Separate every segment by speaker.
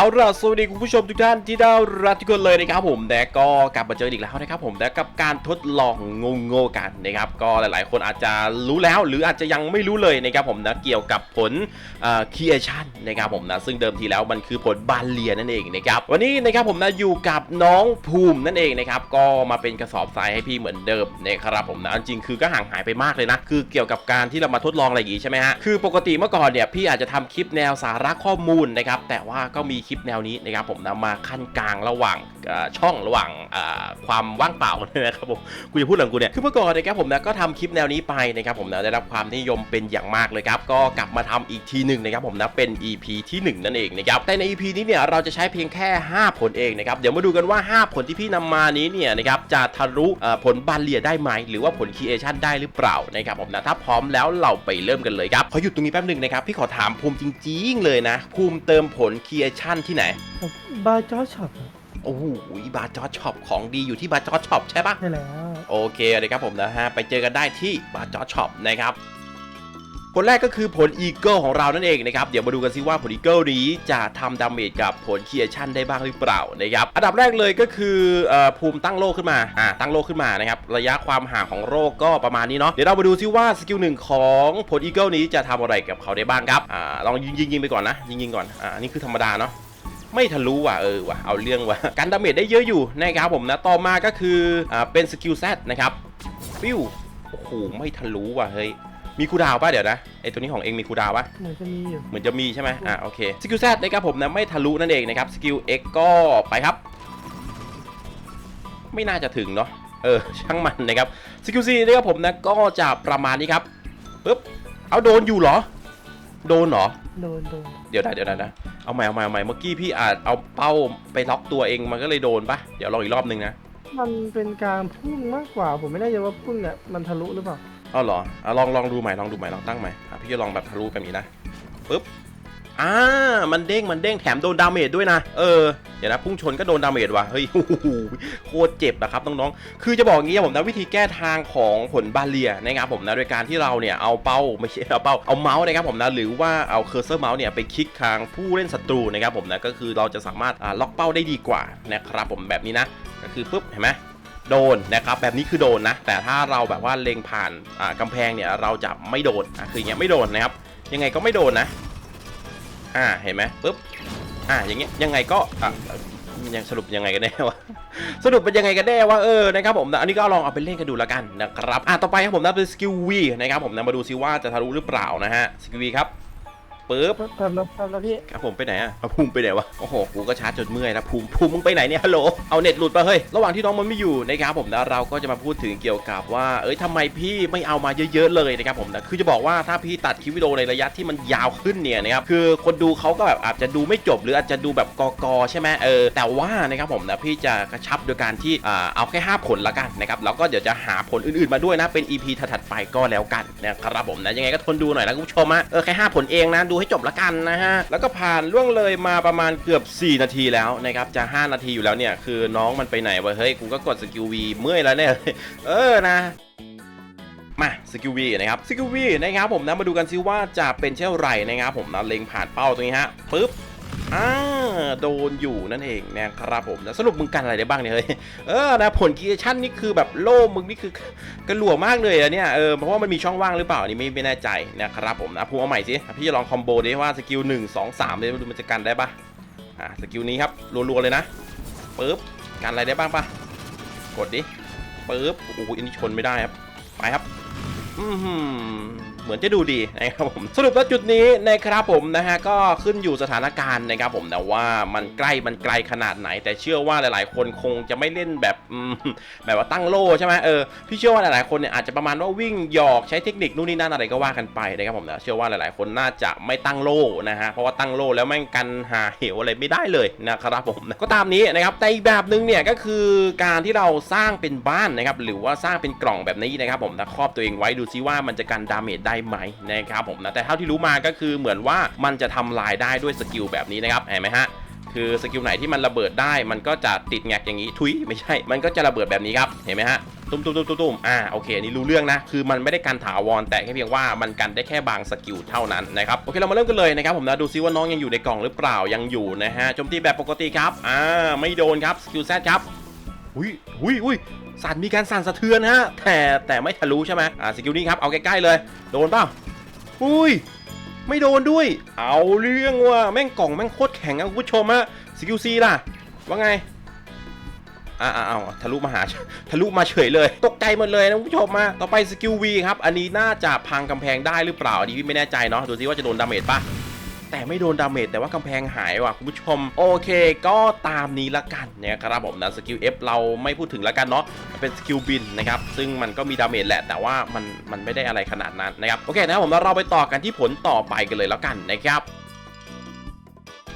Speaker 1: เอาล่ะสวัสดีคุณผู้ชมทุกท่านที่ได้รักทุกคนเลยนะครับผมแต่ก็กลับมาเจออีกแล้วนะครับผมแต่กับการทดลองงงโง่ๆกันนะครับก็หลายๆ คนอาจจะรู้แล้ว หรืออาจจะยังไม่รู้เลยนะครับผมนะเกี่ยวกับผลครีเอชันนะครับผมนะซึ่งเดิมทีแล้วมันคือผลบาเลียนั่นเองนะครับวันนี้นะครับผมนะอยู่กับน้องภูมินั่นเองนะครับก็มาเป็นกระสอบทรายให้พี่เหมือนเดิมนะครับผมนะจริงๆคือก็ห่างหายไปมากเลยนะคือเกี่ยวกับการที่เรามาทดลองอะไรอย่างงี้ใช่ไหมฮะคือปกติเมื่อก่อนเนี่ยพี่อาจจะทำคลิปแนวสาระข้อมูลนะครับแต่ว่าก็มีลิปแนวนี้นะครับผมนะมาขั้นกลางระหว่างช่องระหว่างความว่างเปล่านะครับผมกูจะพูดหลังกูเนี่ยคือเมื่อก่อนนะครับผมนะก็ทำคลิปแนวนี้ไปนะครับผมนะได้รับความนิยมเป็นอย่างมากเลยครับก็กลับมาทำอีกทีหนึ่งนะครับผมนะเป็น EP ที่ 1 นั่นเองนะครับแต่ใน EP นี้เนี่ยเราจะใช้เพียงแค่ 5 ผลเองนะครับเดี๋ยวมาดูกันว่า 5 ผลที่พี่นำมานี้เนี่ยนะครับจะทะลุผลบาเลียได้ไหมหรือว่าผลคีเอชันได้หรือเปล่านะครับผมนะถ้าพร้อมแล้วเราไปเริ่มกันเลยครับขอหยุดตรงนี้แป๊บหนึงนะครับพี่ขอถามภูมิจริง ๆ เลยนะภูมิเติมผลคีเอชันที่ไหน
Speaker 2: บาร์จอช็อป
Speaker 1: โอ้โหบาร์จอช็อปของดีอยู่ที่บาร์จอช็อปใช่ปะ
Speaker 2: ใช่แล้ว
Speaker 1: โอเคเลยครับผมนะฮะไปเจอกันได้ที่บาร์จอช็อปนะครับผลแรกก็คือผลอีเกิลของเรานั่นเองนะครับ เดี๋ยวมาดูกันซิว่าผลอีเกิลนี้จะทำดาเมจกับผลคีเอชันได้บ้างหรือเปล่านะครับ อันดับแรกเลยก็คือเอ่อภูมิตั้งโลขึ้นมา อ่า ตั้งโลขึ้นมานะครับ ระยะความห่างของโรคก็ประมาณนี้เนาะ เดี๋ยวเรามาดูซิว่าสกิลหนึ่งของผลอีเกิลนี้จะทำอะไรกับเขาได้บ้างครับ อ่า ลองยิงยิงยิงไปก่อนนะ ยิงยิงก่อน อ่า นี่คือธรรมดาเนาะ ไม่ทะลุว่ะเออว่ะเอาเรื่องว่ะการดาเมจได้เยอะอยู่นะครับผมนะต่อมาก็คืออ่าเป็นสกิลแซนะครับปิ้วโอ้โหไม่ทะลุว่ะเฮ้ยมีคูลดาวน์ป่ะเดี๋ยวนะไอตัวนี้ของเองมีคูลดาวน์ป่ะ
Speaker 2: เหมือนจะมีอยู่
Speaker 1: เหมือนจะมีใช่ไหมอ่าโอเคสกิลแซนะครับผมนะไม่ทะลุนั่นเองนะครับสกิล X ก็ไปครับ ไม่น่าจะถึงเนาะเออช่างมันนะครับสกิล C นะครับผมนะก็จะประมาณนี้ครับปึ๊บเอาโดนอยู่เหรอ โดนเหรอ
Speaker 2: โดนโดน
Speaker 1: เดี๋ยวนะเดี๋ยวนะนะ เอาใหม่เอาใหม่เอาใหม่เมื่อกี้พี่อาจเอาเป้าไปล็อกตัวเองมันก็เลยโดนปะเดี๋ยวลองอีกรอบนึงนะ
Speaker 2: มันเป็นการพุ่งมากกว่า ผมไม่แน่ใจว่าพุ่งเนี่ยมันทะลุหรือเปล่า
Speaker 1: เอาเหรอเอาลองลองดูใหม่ลองดูใหม่ลองตั้งใหม่อะพี่จะลองแบบทะลุแบบนี้นะปึ๊บ อ่ามันเด้งมันเด้งแถมโดนดาเมจด้วยนะ เออ เดี๋ยวนะพุ่งชนก็โดนดาเมจว่ะ เฮ้ยโอ้โหโคตรเจ็บนะครับน้องๆ คือจะบอกอย่างงี้ผมนะวิธีแก้ทางของผลบาเลียนะครับผมนะโดยการที่เราเนี่ยเอาเป้าไม่ใช่เอาเป้าเอาเมาส์นะครับผมนะหรือว่าเอาเคอร์เซอร์เมาส์เนี่ยไปคลิกทางผู้เล่นศัตรูนะครับผมนะก็คือเราจะสามารถล็อกเป้าได้ดีกว่านะครับผมแบบนี้นะ ก็คือปุ๊บเห็นไหมโดนนะครับแบบนี้คือโดนนะ แต่ถ้าเราแบบว่าเล็งผ่านอ่ากำแพงเนี่ยเราจะไม่โดนคืออย่างเงี้ยไม่โดนนะครับยังไงก็ไม่โดนนะ อ่าเห็นไหมปุ๊บอ่าอย่างเงี้ยยังไงก็อะยังสรุปยังไงกันแน่วะสรุปเป็นยังไงกันแน่ว่าเออนะครับผมนะอันนี้ก็ลองเอาไปเล่นกันดูแล้วกันนะครับอะต่อไปครับผมนะเป็นสกิลวีนะครับผมนะมาดูซิว่าจะทะลุหรือเปล่านะฮะสกิลวีครับ ปึ๊บ
Speaker 2: แป๊บแล้วแป๊บแล้วพี่
Speaker 1: ครับผมไปไหนอะเอาภูมิไปไหนวะโอ้โหกูก็ชาร์จจนเมื่อยแล้วภูมิภูมิมึงไปไหนเนี่ยฮัลโหลเอาเน็ตหลุดไปะเฮ้ยระหว่างที่น้องมันไม่อยู่นะครับผมนะเราก็จะมาพูดถึงเกี่ยวกับว่า เอ้ยทำไมพี่ไม่เอามาเยอะๆเลยนะครับผมนะคือจะบอกว่าถ้าพี่ตัดคลิปวิดีโอในระยะที่มันยาวขึ้นเนี่ยนะครับคือคนดูเขาก็แบบอาจจะดูไม่จบ หรืออาจจะดูแบบกอกๆใช่ไหมเออแต่ว่านะครับผมนะพี่จะกระชับโดยการที่อ่าเอาแค่ 5 ผลละกันนะครับแล้วก็เดี๋ยวจะหาผลอื่นๆมาด้วยนะเป็น EP ถัดๆไปก็แล้วกันนะครับผมนะยังไงก็ทนดูหน่อยนะคุณผู้ชมอะเออแค่5ผลเองนะดูให้จบละกันนะฮะ แล้วก็ผ่านล่วงเลยมาประมาณเกือบ 4 นาทีแล้วนะครับ จะ 5 นาทีอยู่แล้วเนี่ย คือน้องมันไปไหนวะ เฮ้ย กูก็กดสกิลวีเมื่อยแล้วเนี่ย เออนะมาสกิลวีนะครับสกิลวีนะครับผมนะมาดูกันซิว่าจะเป็นเช่นไรนะครับผมนะเล็งผ่านเป้าตรงนี้ฮะปึ๊บ อ่าโดนอยู่นั่นเองนะครับผมนะสรุปมึงกันอะไรได้บ้างเนี่ยเฮ้ยเออนะผลกีชั่นนี่คือแบบโล่มึงนี่คือกระหลวมากเลยอะเนี่ยเออเพราะว่ามันมีช่องว่างหรือเปล่านี่ไม่ไม่แน่ใจนะครับผมนะพูดเอาใหม่สิพี่จะลองคอมโบดิว่าสกิลหนึ่งสองสามเลยดูมันจะกันได้ปะอ่าสกิลนี้ครับรัวๆเลยนะปึ๊บกันอะไรได้บ้างปะกดดิปึ๊บโอ้โหอันนี้ชนไม่ได้ครับไปครับอือหือ เหมือนจะดูดีนะครับผมสรุปแล้วจุดนี้นะครับผมนะฮะก็ขึ้นอยู่สถานการณ์นะครับผมนะว่ามันใกล้มันไกลขนาดไหน แต่เชื่อว่าหลาย ๆ คนคงจะไม่เล่นแบบแบบว่าตั้งโล่ใช่ไหมเออพี่เชื่อว่าหลาย ๆ คนเนี่ยอาจจะประมาณว่าวิ่งหยอกใช้เทคนิคนู่นนี่นั่นอะไรก็ว่ากันไปนะครับผมนะเชื่อว่าหลาย ๆ คนน่าจะไม่ตั้งโล่นะฮะเพราะว่าตั้งโล่แล้วแม่งกันหาเหวอะไรไม่ได้เลยนะครับผมก็ตามนี้นะครับแต่อีกแบบหนึงเนี่ยก็คือการที่เราสร้างเป็นบ้านนะครับหรือว่าสร้างเป็นกล่องแบบนี้นะครับผมนะครอบตัวเองไว้ดูซิว่ามันจะกันดาเมจได้ไหมนะครับผมนะแต่เท่าที่รู้มาก็คือเหมือนว่ามันจะทำลายได้ด้วยสกิลแบบนี้นะครับเห็นไหมฮะคือสกิลไหนที่มันระเบิดได้มันก็จะติดแงกอย่างนี้ทุยไม่ใช่ มันก็จะระเบิดแบบนี้ครับเห็นไหมฮะตุ้มตุ้มตุ้มตุ้มอ่าโอเคอันนี่รู้เรื่องนะ คือมันไม่ได้กันถาวรแต่แค่เพียงว่ามันกันได้แค่บางสกิลเท่านั้นนะครับโอเคเรามาเริ่มกันเลยนะครับผมนะดูซิว่าน้องยังอยู่ในกล่องหรือเปล่ายังอยู่นะฮะโจมตีแบบปกติครับอ่าไม่โดนครับสกิลแซดครับ อุ้ยอุ้ยอุ้ยสั่นมีการสั่นสะเทือนฮะ แต่แต่ไม่ทะลุใช่ไหมอ่าสกิลนี้ครับ เอาใกล้ๆเลย โดนเปล่าอุ้ย ไม่โดนด้วย เอาเรื่องว่ะแม่งกล่องแม่งโคตรแข็งอะคุณผู้ชมฮะสกิลซีล่ะ ว่าไงอ่าเอาทะลุมาหาทะลุมาเฉยเลย ตกใจหมดเลยนะคุณผู้ชมมาต่อไปสกิลวีครับ อันนี้น่าจะพังกำแพงได้หรือเปล่า อันนี้พี่ไม่แน่ใจเนาะ ดูซิว่าจะโดนดาเมจปะ แต่ไม่โดนดาเมจแต่ว่ากำแพงหายว่ะคุณผู้ชม โอเค ก็ตามนี้ละกันนะครับผมนะสกิล F เราไม่พูดถึงละกันเนาะเป็นสกิลบินนะครับซึ่งมันก็มีดาเมจแหละแต่ว่ามันมันไม่ได้อะไรขนาดนั้นนะครับโอเคนะครับผมแล้วเราไปต่อกันที่ผลต่อไปกันเลยแล้วกันนะครับ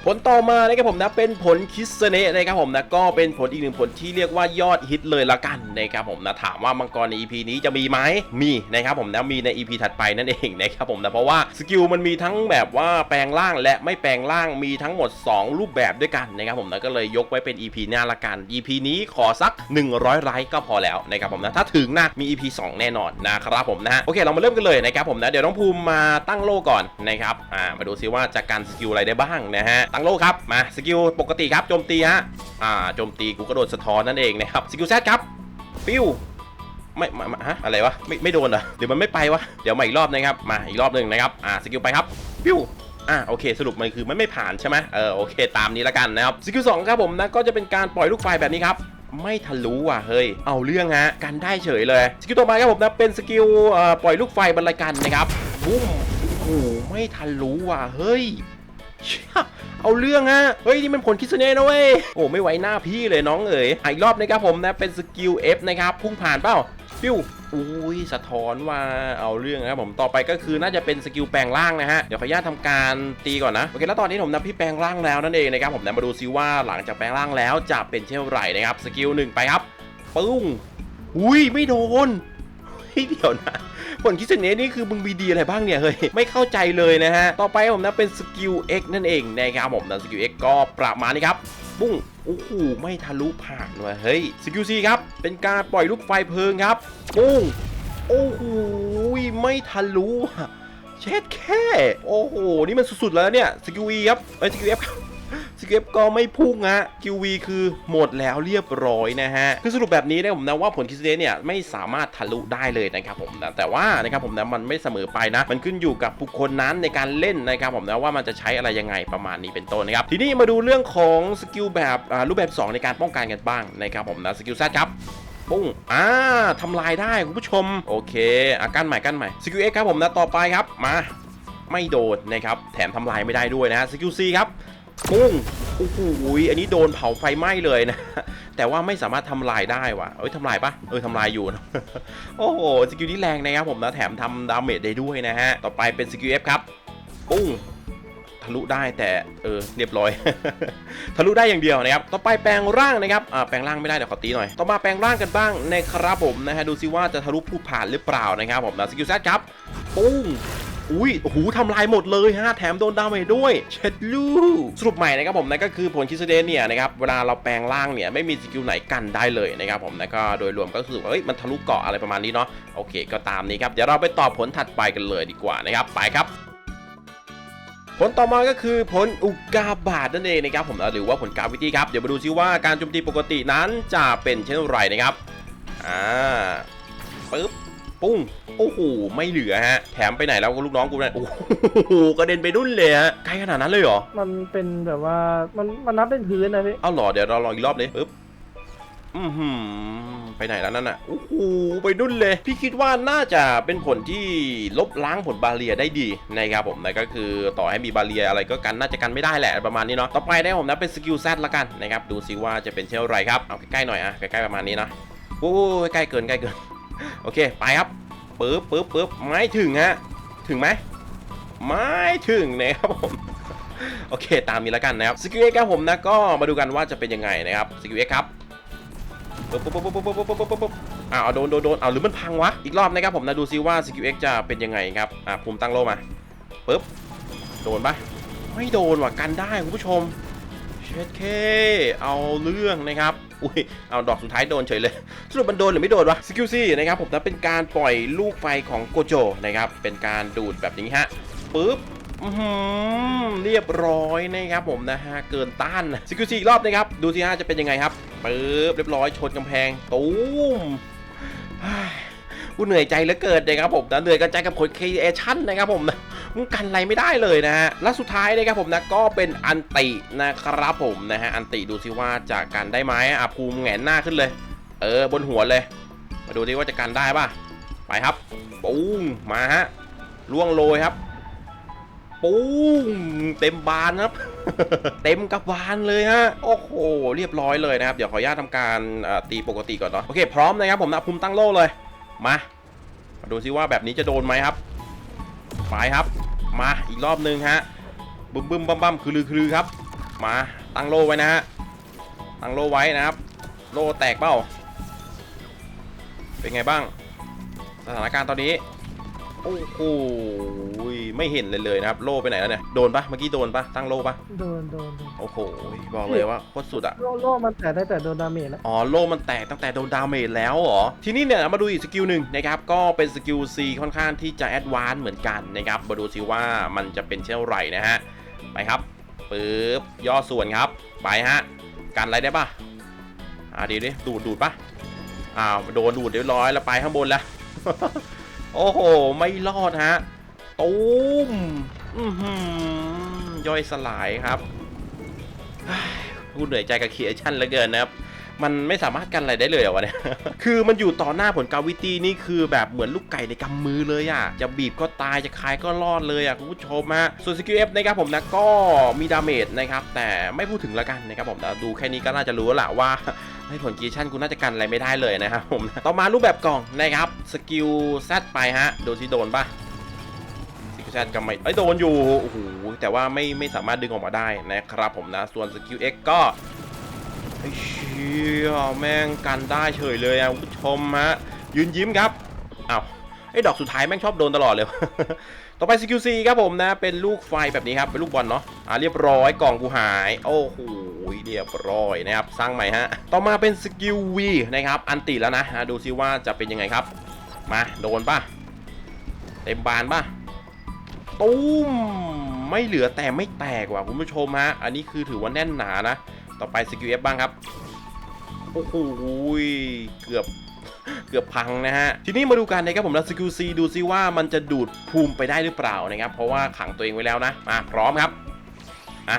Speaker 1: ผลต่อมานะครับผมนะเป็นผลคิสเนะนะครับผมนะก็เป็นผลอีกหนึ่งผลที่เรียกว่ายอดฮิตเลยละกันนะครับผมนะถามว่ามังกรใน EP นี้จะมีไหมมีนะครับผมนะมีใน EP ถัดไปนั่นเองนะครับผมนะเพราะว่าสกิลมันมีทั้งแบบว่าแปลงร่างและไม่แปลงร่างมีทั้งหมด 2 รูปแบบด้วยกันนะครับผมนะก็เลยยกไว้เป็น EP หน้าละกัน EP นี้ขอสัก 100ไลค์ก็พอแล้วนะครับผมนะถ้าถึงนะมี EP 2 แน่นอนนะครับผมนะฮะโอเคเรามาเริ่มกันเลยนะครับผมนะเดี๋ยวน้องภูมิมาตั้งโลก่อนนะครับอ่ามาดูซิว่าจะกันสกิลอะไรได้บ้างนะฮะตั้งโลครับ มาสกิลปกติครับโจมตีฮะ อ่าโจมตีกูกระโดดสะท้อนนั่นเองนะครับสกิลแซดครับ ปิ้วไม่มาฮะอะไรวะไม่ไม่โดนเหรอเดี๋ยวมันไม่ไปวะเดี๋ยวมาอีกรอบนะครับมาอีกรอบหนึ่งนะครับอ่าสกิลไปครับปิ้วอ่าโอเคสรุปมันคือมันไม่ผ่านใช่ไหมเออโอเค ตามนี้แล้วกันนะครับสกิลสองครับผมนะก็จะเป็นการปล่อยลูกไฟแบบนี้ครับไม่ทะลุว่ะเฮ้ย เอาเรื่องฮะกันได้เฉยเลย สกิลต่อมาครับผมนะเป็นสกิลปล่อยลูกไฟบรรลัยกันนะครับบุ้มโอ้โหไม่ทะลุว่ะเฮ้ย เอาเรื่องฮะ เฮ้ย นี่มันผลคิดเน่ห์นะเว้ย โอ้ไม่ไหวหน้าพี่เลยน้องเอ๋ยอีกรอบนะครับผมนะ เป็นสกิล F นะครับ พุ่งผ่านเปล่าปิ้วอุ้ยสะท้อนว่าเอาเรื่องนะครับผมต่อไปก็คือน่าจะเป็นสกิลแปลงร่างนะฮะเดี๋ยวขออนุญาตทำการตีก่อนนะโอเคแล้วตอนนี้ผมนะพี่แปลงร่างแล้วนั่นเองนะครับผมนะมาดูซิว่าหลังจากแปลงร่างแล้วจะเป็นเช่นไรนะครับสกิลหนึ่งไปครับปึ้งอุ้ยไม่โดน เฮ้ยเดี๋ยวนะผลคิดเสนห์นี่คือมึงมีดีอะไรบ้างเนี่ยเฮ้ยไม่เข้าใจเลยนะฮะ ต่อไปผมนะเป็นสกิล X นั่นเองนะครับผมนะสกิล X ก็ประมาณนี้ครับปุ้งโอ้โหไม่ทะลุผ่านว่ะเฮ้ยสกิล C ครับ เป็นการปล่อยลูกไฟเพลิงครับปุ้งโอ้โหไม่ทะลุเช็ดแค่ โอ้โห นี่มันสุดๆแล้วเนี่ยสกิล E ครับไอ้สกิล F ครับ เก็ปก็ไม่พุ่งฮะคิววีคือหมดแล้วเรียบร้อยนะฮะ คือสรุปแบบนี้นะผมนะว่าผลคิสเดเนี่ยไม่สามารถทะลุได้เลยนะครับผมนะแต่ว่านะครับผมนะมันไม่เสมอไปนะ มันขึ้นอยู่กับบุคคลนั้นในการเล่นนะครับผมนะว่ามันจะใช้อะไรยังไงประมาณนี้เป็นต้นนะครับ ทีนี้มาดูเรื่องของสกิลแบบรูปแบบ 2 ในการป้องกันกันบ้างนะครับผมนะสกิลแซดครับปุ้ง อ่าทำลายได้คุณผู้ชม โอเค อากั้นใหม่กั้นใหม่สกิลเอ็กครับผมนะต่อไปครับ มา ไม่โดนนะครับ แถมทำลายไม่ได้ด้วยนะฮะสกิลซีครับ ปุ้งโอ้โหอันนี้โดนเผาไฟไหม้เลยนะ แต่ว่าไม่สามารถทำลายได้ว่ะเอ้ยทำลายปะเออทำลายอยู่นะ โอ้โห สกิลนี้แรงนะครับผมนะ แถมทำดาเมจได้ด้วยนะฮะ ต่อไปเป็นสกิล F ครับ ปุ้ง ทะลุได้แต่ เออ เรียบร้อย ทะลุได้อย่างเดียวนะครับ ต่อไปแปลงร่างนะครับ อ่า แปลงร่างไม่ได้เดี๋ยวขอตีหน่อย ต่อมาแปลงร่างกันบ้างนะครับผมนะฮะ ดูซิว่าจะทะลุผู้ผ่านหรือเปล่านะครับผมนะ สกิลแซดครับ ปุ้ง อุ้ยโอ้โหทำลายหมดเลยฮะแถมโดนดาเมจด้วยเช็ดลูสรุปใหม่นะครับผมนั่นก็คือผลคิสเดนเนี่ยนะครับเวลาเราแปลงร่างเนี่ยไม่มีสกิลไหนกันได้เลยนะครับผมนะก็โดยรวมก็คือว่าเอ้ยมันทะลุเกาะอะไรประมาณนี้เนาะโอเค ก็ตามนี้ครับเดี๋ยวเราไปตอบผลถัดไปกันเลยดีกว่านะครับไปครับผลต่อมาก็คือผลอุกกาบาตนั่นเองนะครับผมหรือว่าผลกาวิตี้ครับเดี๋ยวมาดูซิว่าการโจมตีปกตินั้นจะเป็นเช่นไรนะครับอ่าปึ๊บปุ้ง โอ้โหไม่เหลือฮะแถมไปไหนแล้วก็ลูกน้องกูนั่นโอ้โหกระเด็นไปนุ่นเลยฮะไกลขนาดนั้นเลยเหรอ
Speaker 2: มันเป็นแบบว่ามันมันนับเป็นพื้นนะพี่
Speaker 1: เอาเหรอเดี๋ยวเราลองอีกรอบเลยปึ๊บอือหือไปไหนแล้วนั่นน่ะโอ้โหไปนุ่นเลย พี่คิดว่าน่าจะเป็นผลที่ลบล้างผลบาเรียได้ดีนะครับผมนะก็คือต่อให้มีบาเรียอะไรก็กันน่าจะกันไม่ได้แหละประมาณนี้เนาะต่อไปได้ผมนะเป็นสกิลแซดละกันนะครับดูซิว่าจะเป็นเช่นไรครับเอาใกล้ๆหน่อยอะใกล้ๆประมาณนี้นะโอ้ยใกล้เกินใกล้เกินโอเคไปครับ ปึ๊บปึ๊บปึ๊บไม่ถึงฮะ ถึงไหมไม่ถึงนะครับผม โอเค ตามนี้แล้วกันนะครับสกิลเอ็กครับผมนะก็มาดูกันว่าจะเป็นยังไงนะครับสกิลเอ็กครับปุ๊บปุ๊บปุ๊บปุ๊บปุ๊บปุ๊บปุ๊บปุ๊บปุ๊บอ้าวโดนโดนโดนอ้าวหรือมันพังวะ อีกรอบนะครับผมนะดูซิว่าสกิลเอ็กจะเป็นยังไงครับ อ่าภูมิตั้งโลมาปุ๊บ โดนปะไม่โดนว่ะกันได้คุณผู้ชม เช็ดเคเอาเรื่องนะครับ อุ้ย เอาดอกสุดท้ายโดนเฉยเลย สรุปมันโดนหรือไม่โดนวะสกิลซี่นะครับผมนะเป็นการปล่อยลูกไฟของโกโจนะครับ เป็นการดูดแบบนี้ฮะปึ๊บอื้อหือเรียบร้อยนะครับผมนะฮะเกินต้านสกิลซี่อีกรอบนะครับ ดูสิฮะจะเป็นยังไงครับปึ๊บเรียบร้อยชนกำแพงตูมเฮ้ยกูเหนื่อยใจเหลือเกินนะครับผมนะเหนื่อยกันใจกับคนครีเอชั่นนะครับผมนะ กันอะไรไม่ได้เลยนะฮะและสุดท้ายนะครับผมนะก็เป็นอันตินะครับผมนะฮะอันติดูสิว่าจะกันได้ไหมอะภูมิแหงนหน้าขึ้นเลย เออบนหัวเลย มาดูดิว่าจะกันได้ป่ะไปครับปุ้งมาฮะล่วงโรยครับปุ้งเต็มบานครับ เต็มกระบาลเลยฮะโอ้โหเรียบร้อยเลยนะครับ เดี๋ยวขออนุญาตทำการตีปกติก่อนเนาะโอเคพร้อมนะครับผมนะภูมิตั้งโล่เลยมามาดูซิว่าแบบนี้จะโดนไหมครับ ไปครับ มาอีกรอบหนึ่งฮะบึ้มบึ้มบั้มบั้มคือลือคือลือครับ มาตั้งโล่ไว้นะฮะตั้งโล่ไว้นะครับ โล่แตกเปล่าเป็นไงบ้าง สถานการณ์ตอนนี้ โอ้โหไม่เห็นเลยเลยนะครับ โล่ไปไหนแล้วเนี่ย โดนปะเมื่อกี้โดนปะตั้งโล่ปะ
Speaker 2: โดนโดนโดน
Speaker 1: โอ้โห บอกเลยว่าโคตรสุดอะ
Speaker 2: โล่โล่มันแต่ได้แต่โดนดาเมจแล้ว
Speaker 1: อ๋อ โล่มันแตกตั้งแต่โดนดาเมจแล้วเหรอ ทีนี้เนี่ยมาดูอีกสกิลหนึ่งนะครับ ก็เป็นสกิล C ค่อนข้างที่จะแอดวานซ์เหมือนกันนะครับ มาดูซิว่ามันจะเป็นเช่นไรนะฮะ ไปครับปึ๊บ ย่อส่วนครับ ไปฮะ กันอะไรได้ปะอ่าดีดิ ดูดดูดปะอ้าว โดนดูดเรียบร้อยแล้วไปข้างบนแล้ว โอ้โห ไม่รอดฮะตูมย่อยสลายครับกูเหนื่อยใจกับเคียชั่นเหลือเกินนะครับ มันไม่สามารถกันอะไรได้เลยเหรอวะเนี่ย คือมันอยู่ต่อหน้าผลกาวิตี้นี่คือแบบเหมือนลูกไก่ในกำมือเลยอะ่ะ จะบีบก็ตายจะคายก็รอดเลยอะ่ะคุณผู้ชมฮะ ส่วนสกิลเอฟนะครับผมนะก็มีดาเมจนะครับ แต่ไม่พูดถึงแล้วกันนะครับผมนะดูแค่นี้ก็น่าจะรู้แล้วล่ะว่า ให้ผลกีชั่นกูน่าจะกันอะไรไม่ได้เลยนะครับผมนะต่อมารูปแบบกล่องนะครับ สกิลแซดไปฮะ ดูสิโดนปะสกิลแซดก็ไม่เอ้ยโดนอยู่ โอ้โห แต่ว่าไม่ไม่สามารถดึงออกมาได้นะครับผมนะ ส่วนสกิล X ก็ไอ้เชี่ยแม่งกันได้เฉยเลยอะคุณผู้ชมฮะ ยืนยิ้มครับอ้าวไอ้ดอกสุดท้ายแม่งชอบโดนตลอดเลย ต่อไปสกิล C ครับผมนะ เป็นลูกไฟแบบนี้ครับ เป็นลูกบอลเนาะ อ่าเรียบร้อยกล่องกูหาย โอ้โห ยเรียบร้อยนะครับสร้างใหม่ฮะต่อมาเป็นสกิล V นะครับอันติแล้วนะดูซิว่าจะเป็นยังไงครับ มาโดนป่ะเต็มบานป่ะตุ้มไม่เหลือแต่ไม่แตกว่ะคุณผู้ชมฮะอันนี้คือถือว่าแน่นหนานะ ต่อไปสกิล F บ้างครับโอ้โหเกือบเกือบพังนะฮะ ทีนี้มาดูกันนะครับผมแล้วสกิล C ดูซิว่ามันจะดูดภูมิไปได้หรือเปล่านะครับ เพราะว่าขังตัวเองไว้แล้วนะ มาพร้อมครับ อะ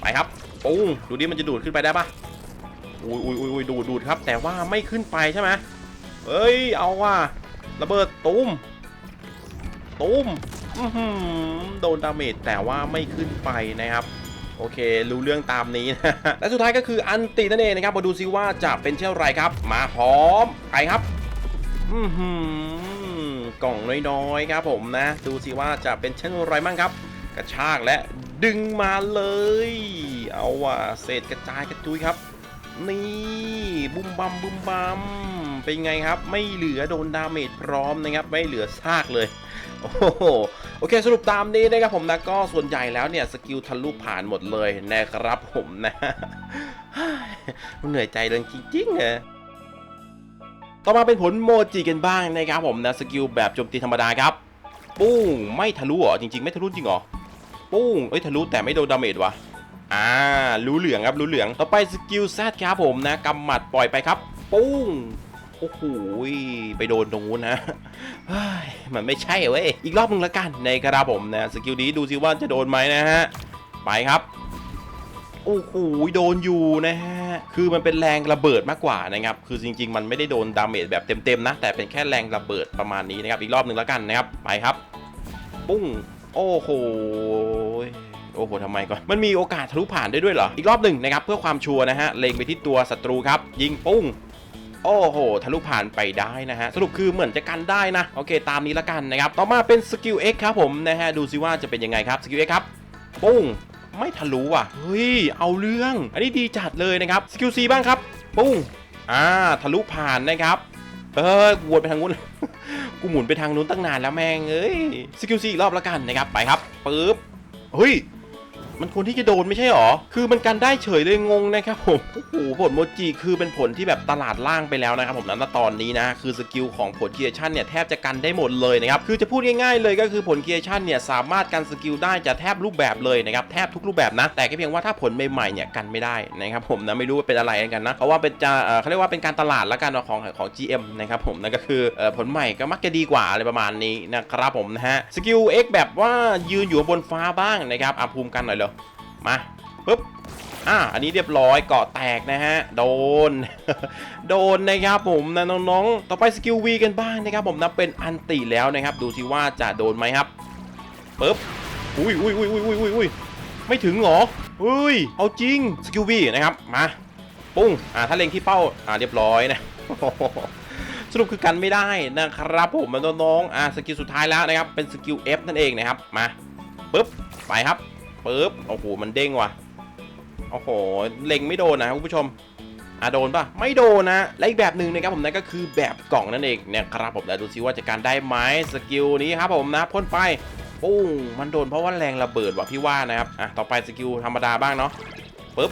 Speaker 1: ไปครับ ปุ้งดูดิมันจะดูดขึ้นไปได้ปะอุ้ยอุ้ยอุ้ยอุยดูดดูดครับ แต่ว่าไม่ขึ้นไปใช่ไหมเอ้ย เอาว่ะระเบิดตุ้มตุ้มอื้อหือโดนดาเมจแต่ว่าไม่ขึ้นไปนะครับ โอเค รู้เรื่องตามนี้นะและสุดท้ายก็คืออันตินั่นเองนะครับมาดูซิว่าจะเป็นเช่นไรครับ มาพร้อมไปครับอือหือกล่องน้อยๆครับผมนะ ดูซิว่าจะเป็นเช่นไรบ้างครับ กระชากและ ดึงมาเลย เอาว่ะเศษกระจายกระจุยครับ นี่บุมบัมบุมบัมเป็นไงครับ ไม่เหลือโดนดาเมจพร้อมนะครับ ไม่เหลือซากเลย โอ้โหโอเคสรุปตามนี้นะครับผมนะก็ส่วนใหญ่แล้วเนี่ย สกิลทะลุผ่านหมดเลยนะครับผมนะเหนื่อยใจเรื่องจริงๆเลยต่อมาเป็นผลโมจิกันบ้างนะครับผมนะสกิลแบบโจมตีธรรมดาครับ ปุ้งไม่ทะลุเหรอจริงๆ ไม่ทะลุจริงเหรอ ปุ้งเอ้ยทะลุแต่ไม่โดนดาเมจวะอ่ารู้เหลืองครับรู้เหลืองต่อไปสกิลแซดครับผมนะกำหมัดปล่อยไปครับ ปุ้งโอ้โหไปโดนตรงนู้นนะเฮ้ยมันไม่ใช่เว้ยอีกรอบหนึงละกันในกระผมนะสกิลนี้ดูสิว่าจะโดนไหมนะฮะไปครับโอ้โหโดนอยู่นะฮะ คือมันเป็นแรงระเบิดมากกว่านะครับ คือจริง ๆ มันไม่ได้โดนดาเมจแบบเต็มๆนะ แต่เป็นแค่แรงระเบิดประมาณนี้นะครับ อีกรอบหนึ่งแล้วกันนะครับ ไปครับ ปุ้ง โอ้โห โอ้โหทำไมก่อน มันมีโอกาสทะลุผ่านได้ด้วยเหรอ อีกรอบหนึ่งนะครับ เพื่อความชัวร์นะฮะ เล็งไปที่ตัวศัตรูครับ ยิงปุ้ง โอ้โห ทะลุผ่านไปได้นะฮะ สรุปคือเหมือนจะกันได้นะ โอเค ตามนี้ละกันนะครับ ต่อมาเป็นสกิล X ครับผมนะฮะ ดูซิว่าจะเป็นยังไงครับ สกิล X ครับ ปุ้ง ไม่ทะลุอะ เฮ้ย เอาเรื่อง อันนี้ดีจัดเลยนะครับ สกิล C บ้างครับ ปุ้ง อ่า ทะลุผ่านนะครับ เออวนไปทางนู้น กูหมุนไปทางนู้นตั้งนานแล้วแม่งเอ้ย สกิล C อีกรอบละกันนะครับ ไปครับปึ๊บ เฮ้ย มันควรที่จะโดนไม่ใช่หรอ คือมันกันได้เฉยเลยงงนะครับผมโอ้โหผลโมจิคือเป็นผลที่แบบตลาดล่างไปแล้วนะครับผมนั้นตอนนี้นะ คือสกิลของผลเคียชั่นเนี่ยแทบจะกันได้หมดเลยนะครับคือจะพูดง่ายๆเลยก็คือผลเคียชั่นเนี่ยสามารถกันสกิลได้จะแทบรูปแบบเลยนะครับแทบทุกรูปแบบนะ แต่แค่เพียงว่าถ้าผลใหม่ๆเนี่ยกันไม่ได้นะครับผมนะไม่รู้ว่าเป็นอะไรกันนะเพราะว่าเป็นจะเขาเรียกว่าเป็นการตลาดละกันของของ GM นะครับผมนั่นก็คือผลใหม่ก็มักจะดีกว่าอะไรประมาณนี้นะครับผมนะฮะสกิล X แบบว่ายืนอยู่บนฟ้าบ้างนะครับอภูมิกันหน่อยเลยมาปึ๊บอะอันนี้เรียบร้อยเกาะแตกนะฮะ โดน โดนนะครับผมนะน้องๆ ต่อไปสกิล V กันบ้างนะครับผมนะเป็นอันติแล้วนะครับ ดูสิว่าจะโดนไหมครับปึ๊บอุ้ยอุ้ยอุ้ยอุ้ยอุ้ยอุ้ยอุ้ยไม่ถึงหรออุ้ย เอาจริงสกิล V นะครับ มา ปุ้ง อ่าถ้าเล็งที่เป้า อ่าเรียบร้อยนะ สรุปคือกันไม่ได้นะครับผมน้องๆ อ่าสกิลสุดท้ายแล้วนะครับ เป็นสกิล F นั่นเองนะครับ มาปึ๊บ ไปครับ ปึ๊บโอ้โหมันเด้งว่ะโอ้โหเล็งไม่โดนนะคุณผู้ชมอะโดนปะไม่โดนนะ และอีกแบบหนึ่งนะครับผมนั่นก็คือแบบกล่องนั่นเองเนี่ยครับผมเดี๋ยวดูซิว่าจะการได้ไหมสกิลนี้ครับผมนะพ่นไปปุ้งมันโดนเพราะว่าแรงระเบิดว่ะพี่ว่านะครับอะต่อไปสกิลธรรมดาบ้างเนาะปุ๊บ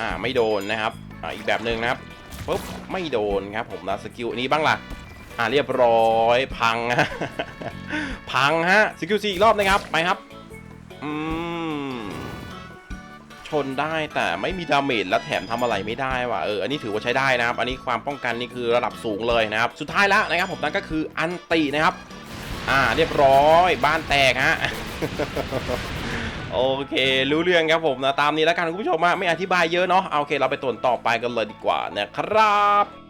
Speaker 1: อ่าไม่โดนนะครับอ่าอีกแบบหนึ่งนะครับปุ๊บไม่โดนครับผมนะสกิลนี้บ้างล่ะอ่าเรียบร้อยพังฮะพังฮะสกิลซีอีกรอบนะครับไปครับอืม ชนได้แต่ไม่มีดาเมจและแถมทำอะไรไม่ได้ว่ะเอออันนี้ถือว่าใช้ได้นะครับ อันนี้ความป้องกันนี่คือระดับสูงเลยนะครับ สุดท้ายแล้วนะครับผมนั่นก็คืออันตินะครับ อ่าเรียบร้อยบ้านแตกฮะโอเค รู้เรื่องครับผมนะ ตามนี้แล้วกันคุณผู้ชมไม่อธิบายเยอะเนาะโอเคเราไปตวนต่อไปกันเลยดีกว่านะครับ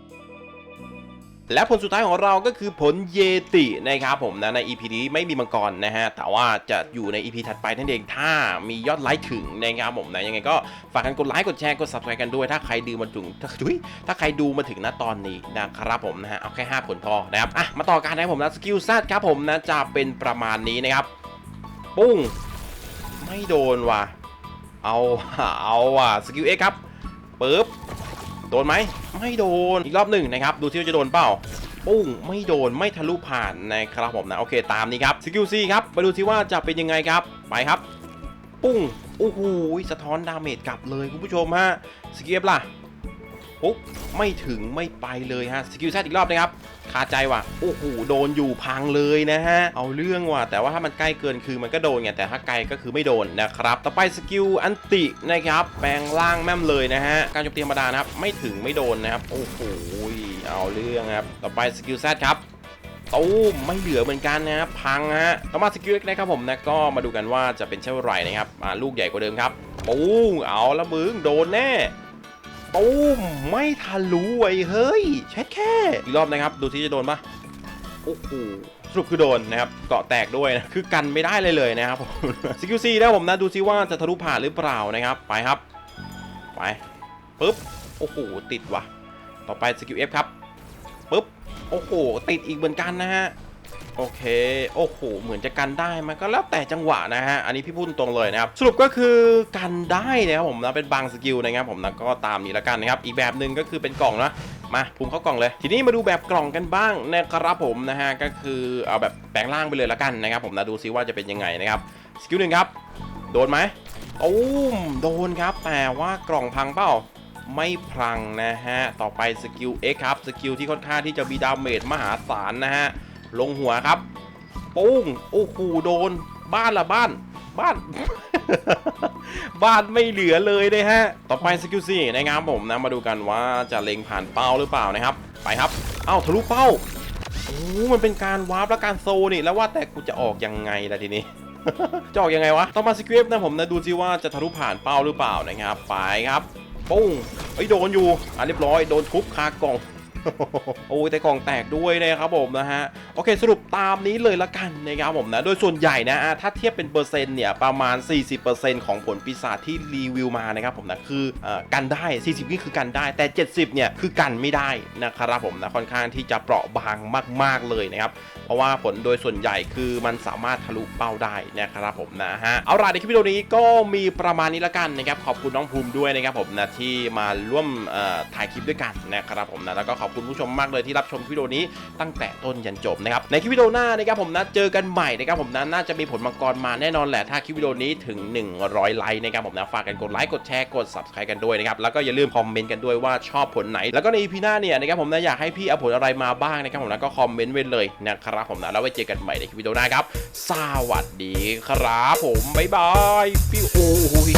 Speaker 1: และผลสุดท้ายของเราก็คือผลเยตินะครับผมนะใน EP นี้ไม่มีมังกรนะฮะ แต่ว่าจะอยู่ใน EP ถัดไปนั่นเองถ้ามียอดไลค์ถึงนะครับผมนะยังไงก็ฝากกันกดไลค์กดแชร์กด subscribe กันด้วยถ้าใครดูมาถึงถ้าถ้าใครดูมาถึงณตอนนี้นะครับผมนะฮะเอาแค่5ผลพอนะครับอะมาต่อกันนะผมนะสกิลซัดครับผมนะจะเป็นประมาณนี้นะครับปุ้งไม่โดนว่ะเอาเอาว่ะสกิลเอ็กครับปึ๊บ โดนไหมไม่โดนอีกรอบหนึ่งนะครับดูที่ว่าจะโดนเปล่าปุ้งไม่โดนไม่ทะลุผ่านนะครับผมนะโอเคตามนี้ครับสกิลซีครับไปดูที่ว่าจะเป็นยังไงครับไปครับ ปุ้งโอ้โหสะท้อนดาเมจกลับเลยคุณผู้ชมฮะสกิลล่ะ ปุ๊บไม่ถึงไม่ไปเลยฮะสกิลแซดอีกรอบนะครับคาใจว่ะโอ้โหโดนอยู่พังเลยนะฮะเอาเรื่องว่ะแต่ว่าถ้ามันใกล้เกินคือมันก็โดนไงแต่ถ้าไกลก็คือไม่โดนนะครับต่อไปสกิลอันตินะครับแปลงร่างแม่มเลยนะฮะการโจมตีธรรมดานะครับไม่ถึงไม่โดนนะครับโอ้โหเอาเรื่องครับต่อไปสกิลแซดครับตู้มไม่เหลือเหมือนกันนะครับพังฮะต่อมาสกิลนะครับผมนะก็มาดูกันว่าจะเป็นเช่นไรนะครับอ่าลูกใหญ่กว่าเดิมครับปูงเอาละมึงโดนแน่ ตูมไม่ทะลุไอ้เฮ้ยแค่แค่อีกรอบนะครับดูที่จะโดนปะโอ้โหสรุปคือโดนนะครับเกาะแตกด้วยนะคือกันไม่ได้เลยเลยนะครับผมสกิลซีนะผมนะดูซิว่าจะทะลุผ่านหรือเปล่านะครับ ไปครับ ไปปุ๊บโอ้โหติดว่ะ ต่อไปสกิลเอฟครับปุ๊บโอ้โหติดอีกเหมือนกันนะฮะ โอเค โอ้โห เหมือนจะกันได้มันก็แล้วแต่จังหวะนะฮะ อันนี้พี่พูดตรงเลยนะครับ สรุปก็คือกันได้นะครับผมนะเป็นบางสกิลนะครับผมนะก็ตามนี้แล้วกันนะครับ อีกแบบหนึ่งก็คือเป็นกล่องนะมาภูมิเข้ากล่องเลย ทีนี้มาดูแบบกล่องกันบ้างนะครับผมนะฮะ ก็คือเอาแบบแปลงร่างไปเลยแล้วกันนะครับผมนะดูซิว่าจะเป็นยังไงนะครับ สกิลหนึ่งครับ โดนไหมตุ้มโดนครับ แต่ว่ากล่องพังเปล่าไม่พังนะฮะ ต่อไปสกิล X ครับ สกิลที่ค่อนข้างที่จะมีดาเมจมหาศาลนะฮะ ลงหัวครับปุ้งโอ้โหโดน บ้านละบ้าน บ้าน บ้านไม่เหลือเลยนะฮะ ต่อไปสกิลสี่นะครับผมนะมาดูกันว่าจะเล็งผ่านเป้าหรือเปล่านะครับ ไปครับ เอ้าทะลุเป้าโอ้มันเป็นการวาร์ปและการโซนี่แล้วว่าแต่กูจะออกยังไงล่ะทีนี้จะออกยังไงวะต่อมาสกิลนะผมนะดูซิว่าจะทะลุผ่านเป้าหรือเปล่านะครับ ไปครับปุ้งเอ้โดนอยู่ อะเรียบร้อย โดนทุบคากล่อง โอ้ยแต่กล่องแตกด้วยนะครับผมนะฮะโอเคสรุปตามนี้เลยละกันนะครับผมนะโดยส่วนใหญ่นะถ้าเทียบเป็นเปอร์เซ็นต์เนี่ยประมาณ 40%ของผลปีศาจที่รีวิวมานะครับผมนะคืออกันได้ 40 นี่คือกันได้ แต่ 70 เนี่ยคือกันไม่ได้นะครับผมนะค่อนข้างที่จะเปราะบางมาก ๆเลยนะครับเพราะว่าผลโดยส่วนใหญ่คือมันสามารถทะลุเป้าได้นะครับผมนะฮะเอาล่ะในคลิปวิดีโอนี้ก็มีประมาณนี้ละกันนะครับขอบคุณน้องภูมิด้วยนะครับผมนะที่มาร่วมถ่ายคลิปด้วยกันนะครับผมนะแล้วก็ขอบคุณผู้ชมมากเลยที่รับชมวิดีโอนี้ตั้งแต่ต้นยันจบนะครับในคลิปวิดีโอหน้านะครับผมนะเจอกันใหม่นะครับผมนะน่าจะมีผลมังกรมาแน่นอนแหละถ้าคลิปวิดีโอนี้ถึง 100 ไลค์นะครับผมนะฝากกันกดไลค์กดแชร์กด subscribe กันด้วยนะครับแล้วก็อย่าลืมคอมเมนต์กันด้วยว่าชอบผลไหน แล้วก็ใน EP หน้าเนี่ยนะครับผมนะอยากให้พี่เอาผลอะไรมาบ้างนะครับผมนะก็คอมเมนต์ไว้เลยนะครับผมนะแล้วไว้เจอกันใหม่ในคลิปวิดีโอหน้าครับสวัสดีครับผมบ๊ายบายพี่โอ้ย